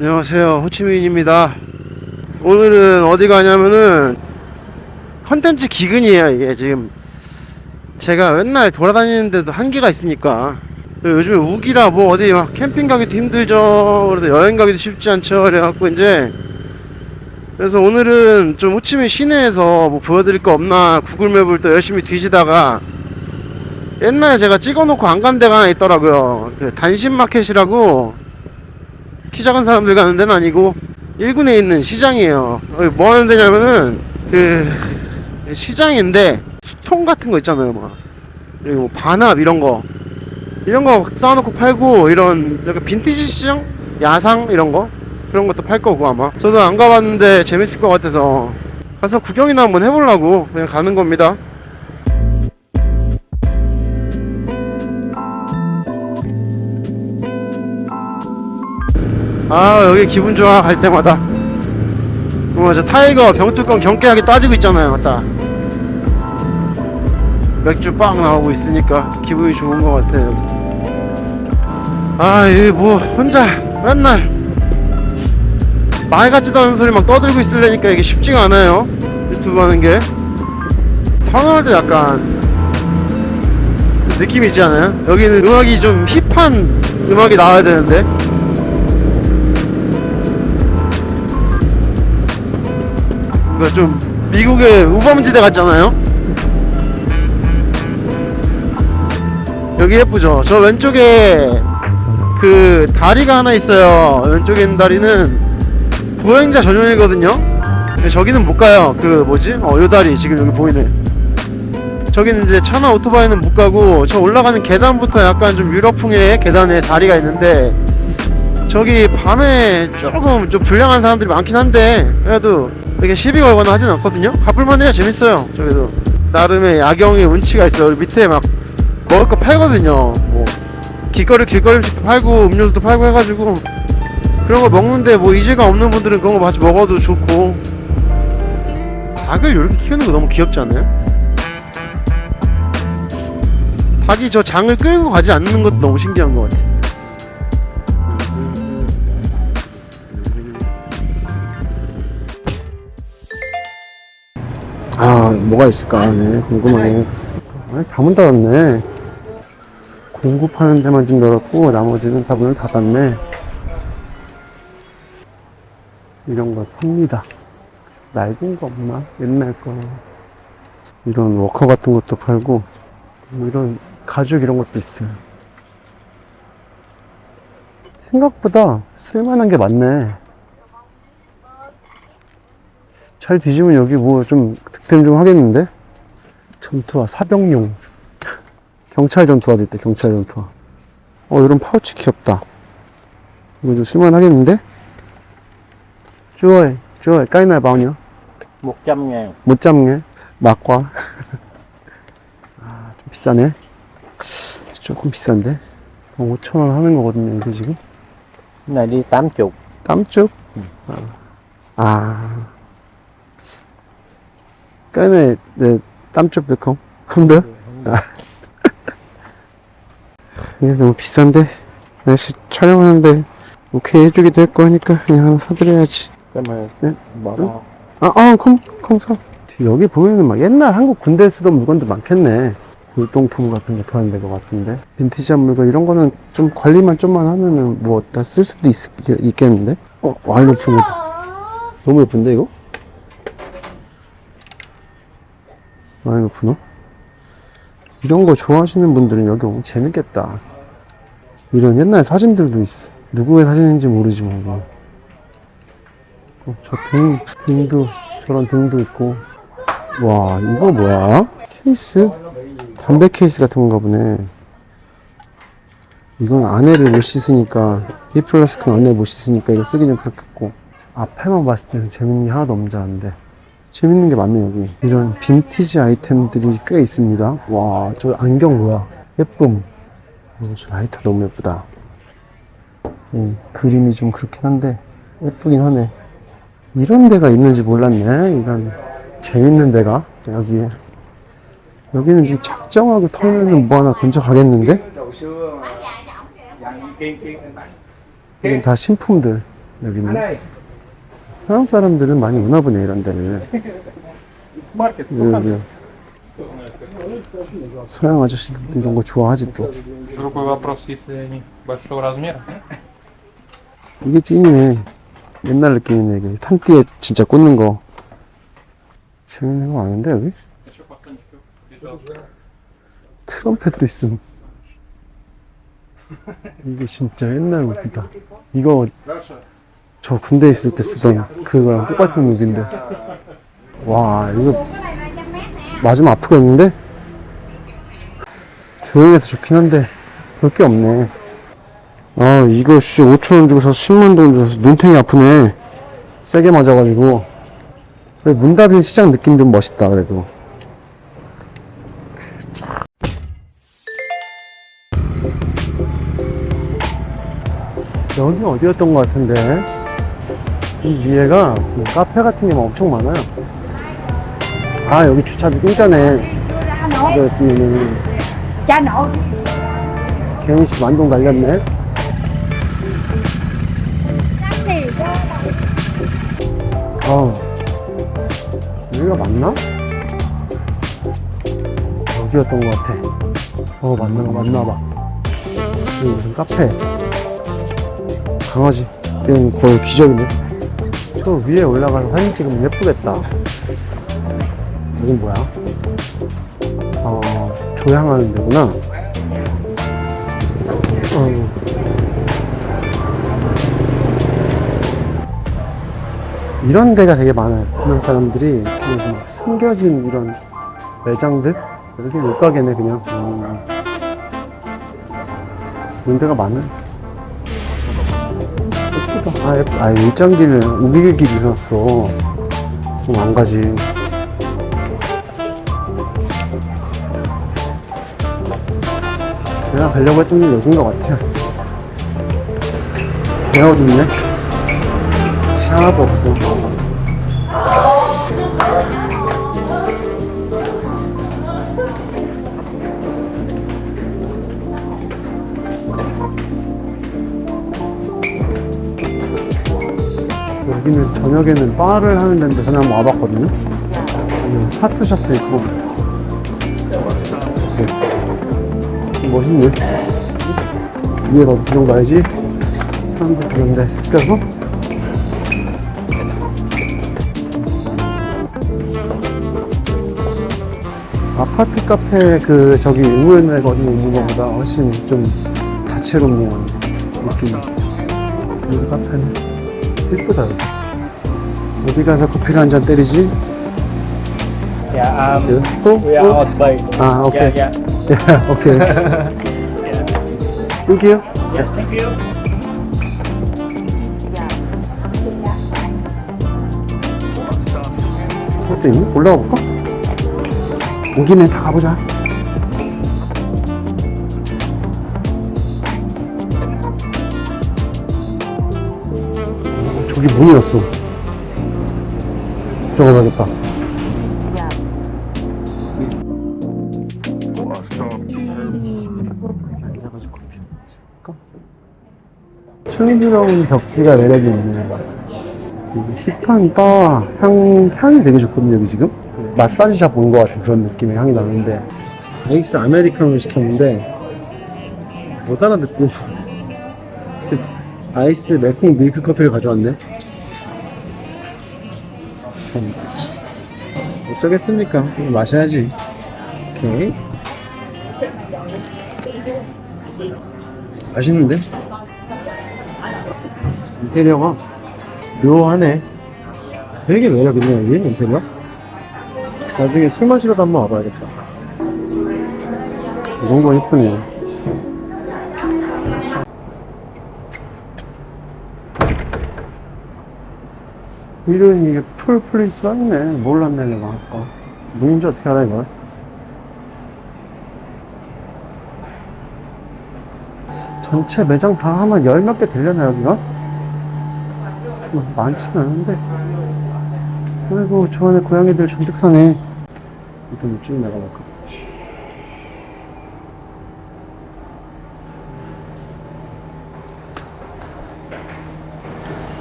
안녕하세요. 호치민입니다. 오늘은 어디 가냐면은 컨텐츠 기근이에요 이게 지금. 제가 맨날 돌아다니는데도 한계가 있으니까. 요즘에 우기라 뭐 어디 막 캠핑 가기도 힘들죠. 그래도 여행 가기도 쉽지 않죠. 그래갖고 이제 그래서 오늘은 좀 호치민 시내에서 뭐 보여드릴 거 없나 구글맵을 또 열심히 뒤지다가 옛날에 제가 찍어놓고 안 간 데가 하나 있더라고요. 그 단신마켓이라고 키 작은 사람들 가는 데는 아니고 1군에 있는 시장이에요. 여기 뭐 하는 데냐면은 그 시장인데 수통 같은 거 있잖아요. 막 여기 뭐 반합 이런 거 이런 거 쌓아놓고 팔고 이런 약간 빈티지 시장 야상 이런 거 그런 것도 팔 거고 아마 저도 안 가봤는데 재밌을 것 같아서 가서 구경이나 한번 해보려고 그냥 가는 겁니다. 아 여기 기분 좋아 갈 때마다. 어, 저 타이거 병뚜껑 경쾌하게 따지고 있잖아요 맞다. 맥주 빵 나오고 있으니까 기분이 좋은 것 같아요 아 여기 뭐 혼자 맨날. 말 같지도 않은 소리 막 떠들고 있으려니까 이게 쉽지가 않아요 유튜브 하는 게. 터널도 약간 느낌 있지 않아요? 여기는 음악이 좀 힙한 음악이 나와야 되는데 그좀 미국의 우범지대 같잖아요. 여기 예쁘죠? 저 왼쪽에 그 다리가 하나 있어요. 왼쪽에 있는 다리는 보행자 전용이거든요. 저기는 못 가요. 그 뭐지? 어, 요 다리 지금 여기 보이네. 저기는 이제 차나 오토바이는 못 가고 저 올라가는 계단부터 약간 좀 유럽풍의 계단에 다리가 있는데 저기 밤에 조금 좀 불량한 사람들이 많긴 한데 그래도 이렇게 시비 걸거나 하진 않거든요. 가볼만 해요. 재밌어요. 저기도. 나름의 야경의 운치가 있어요. 밑에 막 먹을 거 팔거든요. 뭐 길거리 길거리 음식도 팔고 음료수도 팔고 해가지고 그런 거 먹는데 뭐 이질감 없는 분들은 그런 거 같이 먹어도 좋고. 닭을 이렇게 키우는 거 너무 귀엽지 않아요? 닭이 저 장을 끌고 가지 않는 것도 너무 신기한 것 같아 아, 뭐가 있을까? 네, 궁금하네. 아, 다 문 닫았네. 공급하는 데만 좀 열었고, 나머지는 다 문을 닫았네. 이런 걸 팝니다. 낡은 거 없나? 옛날 거. 이런 워커 같은 것도 팔고, 뭐 이런 가죽 이런 것도 있어요. 생각보다 쓸만한 게 많네. 잘 뒤지면 여기 뭐 좀 득템 좀 하겠는데? 전투화, 사병용. 경찰 전투화도 있다, 경찰 전투화. 어, 이런 파우치 귀엽다. 이거 좀 쓸만하겠는데? 주얼, 주얼, 까이나 바오냐? 100 ngàn 못 잡네. 막과. 아, 좀 비싸네. 조금 비싼데? 5천원 하는 거거든요, 이게 지금. cái này đi 80 땀쭉? 아. 아. Cái này để 땀쭉 được không? không được? 아. 이게 너무 비싼데? 날씨 촬영하는데 오케이 해주기도 했고 하니까 그냥 하나 사드려야지. mà 네. 응? 아, 아, 컴, 컴 사. 여기 보면은 막 옛날 한국 군대에 쓰던 물건도 많겠네. 골동품 같은 거 파는 데가 같은데. 빈티지한 물건 이런 거는 좀 관리만 좀만 하면은 뭐 다 쓸 수도 있, 있겠는데? 어, 와인 오픈 거. 너무 예쁜데, 이거? 와인 오프너? 이런 거 좋아하시는 분들은 여기 오면 재밌겠다. 이런 옛날 사진들도 있어. 누구의 사진인지 모르지만, 뭐. 어, 저 등, 등도, 저런 등도 있고. 와, 이거 뭐야? 케이스? 담배 케이스 같은 건가 보네. 이건 안에를 못 씻으니까, 이 플라스크는 안에 못 씻으니까 이거 쓰기 좀 그렇겠고. 앞에만 봤을 때는 재밌는 게 하나도 없는 줄 알았는데. 재밌는 게 많네, 여기. 이런 빈티지 아이템들이 꽤 있습니다. 와, 저 안경 뭐야? 예쁨. 어, 저 라이터 너무 예쁘다. 이 그림이 좀 그렇긴 한데, 예쁘긴 하네. 이런 데가 있는지 몰랐네. 이런 재밌는 데가 여기에. 여기는 좀 작정하고 털면은 뭐 하나 건져 가겠는데? đồ xưa mà dạng kiên kiên anh tặng 여긴 다 신품들. 여기는 서양 사람들은 많이 오나 보네 이런 데를 여기 서양 아저씨들도 이런 거 좋아하지 또 Другой вопрос, если они большого размера. 이게 찐이네 옛날 느낌이네 이게 탄띠에 진짜 꽂는 거 재밌는 거 많은데 여기 Еще пацанчиков лежал. 트럼펫도 있음 이게 진짜 옛날 무기다 이거 저 군대 있을 때 쓰던 그거랑 똑같은 무기인데. 와 이거 맞으면 아프겠는데? 조용해서 좋긴 한데 볼 게 없네. 아 이거 씨 5천원 주고서 10만원 주고서 눈탱이 아프네. 세게 맞아가지고. 문 닫은 시장 느낌 좀 멋있다 그래도. 여기 어디였던 것 같은데 이 위에가 무슨 카페 같은 게막 엄청 많아요. 아 여기 주차비 공짜네. cha nội 개인씨 만동 thì 어 여기가 맞나? 여기였던 것 같아. 어 맞나 맞나 봐. 여기 무슨 카페? 강아지 얘는 거의 기적인데 저 위에 올라가서 사진 찍으면 예쁘겠다 여긴 뭐야? 어 조향하는 데구나 어. 이런 데가 되게 많아요. 그냥 사람들이 이렇게 막 숨겨진 이런 매장들? 여기 옷가게네, 그냥. 음. 이런 데가 많아. 예쁘다. 아, 예쁘 아, 일장기를 우길길 해놨어. 좀 안 가지. 내가 가려고 했던 게 여긴 것 같아. 개 어둡네. 빛이 하나도 없어. 여기는 저녁에는 바를 하는 데인데 전에 한번 와봤거든요. 여기 하트샵도 있고. 네. 멋있네. 위에 더 구경 가야지. 사람들 그런데 습겨서. 아파트 카페 그 저기 우연에 거기 있는 것보다 훨씬 좀 다채롭네요 느낌이 이 카페는 여기. 어디 가서 커피를 한 잔 때리지? Yeah, um, 여기 또? we are 또? Spain. 아 오케이 Yeah, yeah. 야, 오케이 끊기요? Yeah, thank you. 그것도 있니? 올라가 볼까? 온 김에 다 가보자 어, 저기 문이었어 커피 마실까? 촌스러운 벽지가 매력이 있네 이게 힙한 바 향, 향이 되게 좋거든요, 여기 지금. 마사지샵 온 것 같은 그런 느낌의 향이 나는데. 아이스 아메리카노를 시켰는데, 못 알아듣고, 아이스 매팅 밀크 커피를 가져왔네. 참. 어쩌겠습니까? 이거 마셔야지. 오케이. 맛있는데? 인테리어가 묘하네. 되게 매력있네, 여기, 인테리어. 나중에 술 마시러도 한번 와봐야겠다. 이런 거 예쁘네. 이런 이게 풀풀이 써있네. 몰랐네, 내가 아까. 뭔지 어떻게 알아, 이걸? 전체 매장 다 하면 열 몇 개 되려나, 여기가? 무슨 많지는 않은데 아이고 저 안에 고양이들 잔뜩 사네 이좀 쭉 나가볼까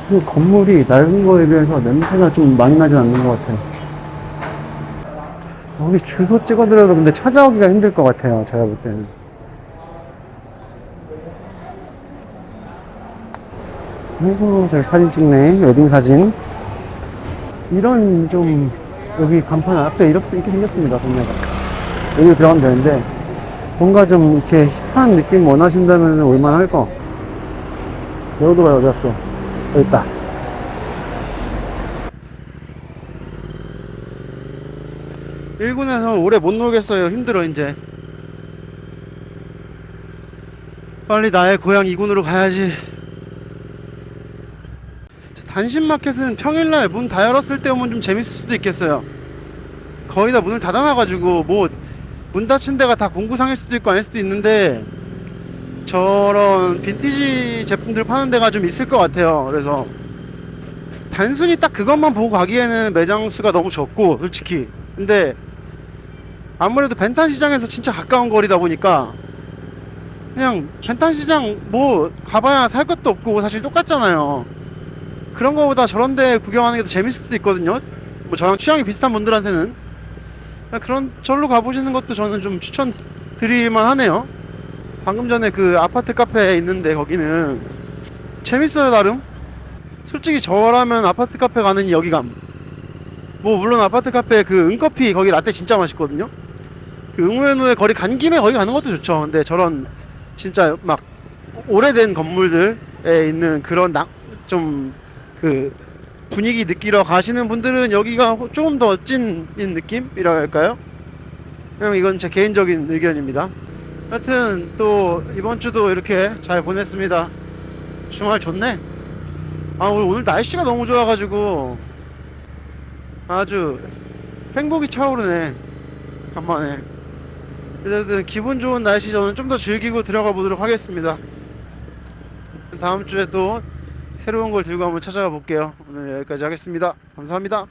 그 건물이 낡은 거에 비해서 냄새가 좀 많이 나진 않는 것 같아요. 여기 주소 찍어드려도 근데 찾아오기가 힘들 것 같아요. 제가 볼 때는. 아이고, 저기 사진 찍네. 웨딩 사진. 이런 좀, 여기 간판 앞에 이렇게, 생겼습니다. 동네가. 여기 들어가면 되는데, 뭔가 좀 이렇게 힙한 느낌 원하신다면 올만할 거. 내 오토바이 어디 갔어? 여기 있다. 일군에서 오래 못 놀겠어요. 힘들어, 이제. 빨리 나의 고향 2군으로 가야지. 단신마켓은 평일날 문 다 열었을 때 오면 좀 재밌을 수도 있겠어요. 거의 다 문을 닫아놔가지고, 뭐, 문 닫힌 데가 다 공구상일 수도 있고 아닐 수도 있는데, 저런 빈티지 제품들 파는 데가 좀 있을 것 같아요. 그래서, 단순히 딱 그것만 보고 가기에는 매장 수가 너무 적고, 솔직히. 근데, 아무래도 벤탄 시장에서 진짜 가까운 거리다 보니까, 그냥 벤탄 시장 뭐 가봐야 살 것도 없고 사실 똑같잖아요. 그런 거보다 저런 데 구경하는 게 더 재밌을 수도 있거든요. 뭐 저랑 취향이 비슷한 분들한테는 그런 절로 가보시는 것도 저는 좀 추천드릴만 하네요. 방금 전에 그 아파트 카페에 있는데 거기는 재밌어요 나름. 솔직히 저라면 아파트 카페 가는 여기감. 뭐 물론 아파트 카페 그 은커피 거기 라떼 진짜 맛있거든요. 그 응우에노에 거리 간 김에 거기 가는 것도 좋죠. 근데 저런 진짜 막 오래된 건물들에 있는 그런 좀 그 분위기 느끼러 가시는 분들은 여기가 호- 조금 더 찐인 느낌이라 할까요? 그냥 이건 제 개인적인 의견입니다. 하여튼 또 이번 주도 이렇게 잘 보냈습니다. 주말 좋네. 아 오늘 날씨가 너무 좋아가지고 아주 행복이 차오르네. 간만에. 어쨌든 기분 좋은 날씨 저는 좀 더 즐기고 들어가 보도록 하겠습니다. 다음 주에 또 새로운 걸 들고 한번 찾아가 볼게요. 오늘 여기까지 하겠습니다. 감사합니다.